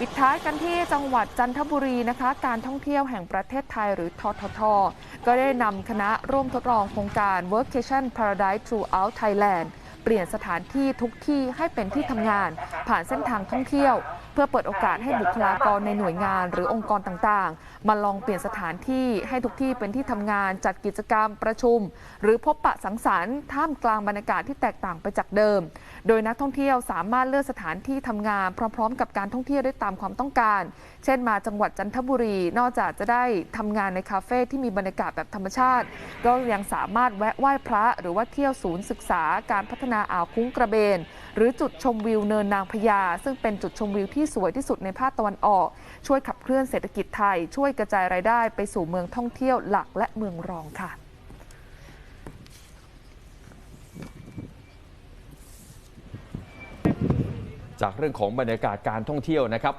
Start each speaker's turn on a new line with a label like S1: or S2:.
S1: ปิดท้ายกันที่จังหวัดจันทบุรีนะคะ การท่องเที่ยวแห่งประเทศไทยหรือททท ก็ได้นำคณะร่วมทดลองโครงการ Workation Paradise Throughout Thailand เปลี่ยนสถานที่ทุกที่ให้เป็นที่ทำงาน ผ่านเส้นทางท่องเที่ยว พื่อเปิดโอกาสให้บุคลากรในหน่วยงานหรือองค์กรต่างๆ มาลองเปลี่ยนสถานที่ให้ทุกที่เป็นที่ทำงานจัดกิจกรรมประชุม หรือพบปะสังสรรค์ท่ามกลางบรรยากาศที่แตกต่างไปจากเดิม โดยนักท่องเที่ยวสามารถเลือกสถานที่ทำงาน พร้อม ๆ กับการท่องเที่ยวได้ตามความต้องการ เช่น มาจังหวัดจันทบุรี นอกจากจะได้ทำงานในคาเฟ่ที่มีบรรยากาศแบบธรรมชาติ ก็ยังสามารถแวะไหว้พระ หรือว่าเที่ยวศูนย์ศึกษา การพัฒนาอ่าวคุ้งกระเบน หรือจุดชมวิวเนินนางพญาซึ่งเป็นจุดชมวิวที่ที่สวยที่สุดในภาคตะวันออก ช่วยขับเคลื่อนเศรษฐกิจไทย ช่วยกระจายรายได้ไปสู่เมืองท่องเที่ยวหลักและเมืองรองค่ะ
S2: จากเรื่องของบรรยากาศการท่องเที่ยวนะครับ